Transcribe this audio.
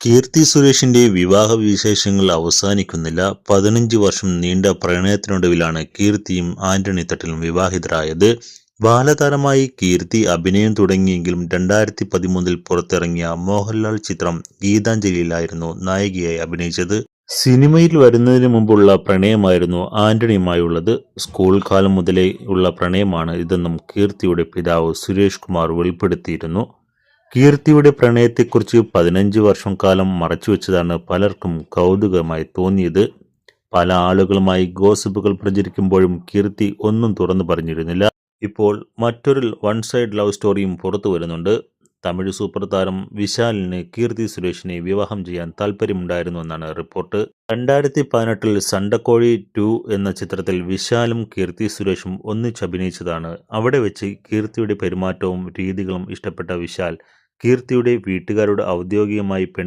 കീർത്തി സുരേഷിന്റെ വിവാഹ വിശേഷങ്ങൾ അവസാനിക്കുന്നില്ല. പതിനഞ്ച് വർഷം നീണ്ട പ്രണയത്തിനൊടുവിലാണ് കീർത്തിയും ആന്റണി തട്ടിലും വിവാഹിതരായത്. ബാലതാരമായി കീർത്തി അഭിനയം തുടങ്ങിയെങ്കിലും രണ്ടായിരത്തി പതിമൂന്നിൽ പുറത്തിറങ്ങിയ മോഹൻലാൽ ചിത്രം ഗീതാഞ്ജലിയിലായിരുന്നു നായികയായി അഭിനയിച്ചത്. സിനിമയിൽ വരുന്നതിന് മുമ്പുള്ള പ്രണയമായിരുന്നു ആന്റണിയുമായുള്ളത്. സ്കൂൾ കാലം മുതലേ ഉള്ള പ്രണയമാണ് ഇതെന്നും കീർത്തിയുടെ പിതാവ് സുരേഷ് കുമാർ വെളിപ്പെടുത്തിയിരുന്നു. കീർത്തിയുടെ പ്രണയത്തെക്കുറിച്ച് പതിനഞ്ച് വർഷം കാലം മറച്ചുവെച്ചതാണ് പലർക്കും കൗതുകമായി തോന്നിയത്. പല ആളുകളുമായി ഗോസിപ്പുകൾ പ്രചരിക്കുമ്പോഴും കീർത്തി ഒന്നും തുറന്നു പറഞ്ഞിരുന്നില്ല. ഇപ്പോൾ മറ്റൊരു വൺ സൈഡ് ലവ് സ്റ്റോറിയും പുറത്തു വരുന്നുണ്ട്. തമിഴ് സൂപ്പർ താരം വിശാലിന് കീർത്തി സുരേഷിനെ വിവാഹം ചെയ്യാൻ താല്പര്യമുണ്ടായിരുന്നുവെന്നാണ് റിപ്പോർട്ട്. രണ്ടായിരത്തി പതിനെട്ടിൽ സണ്ടക്കോഴി ടു എന്ന ചിത്രത്തിൽ വിശാലും കീർത്തി സുരേഷും ഒന്നിച്ചഭിനയിച്ചതാണ് അവിടെ വെച്ച് കീർത്തിയുടെ പെരുമാറ്റവും രീതികളും ഇഷ്ടപ്പെട്ട വിശാൽ കീർത്തിയുടെ വീട്ടുകാരോട് ഔദ്യോഗികമായി പെൺ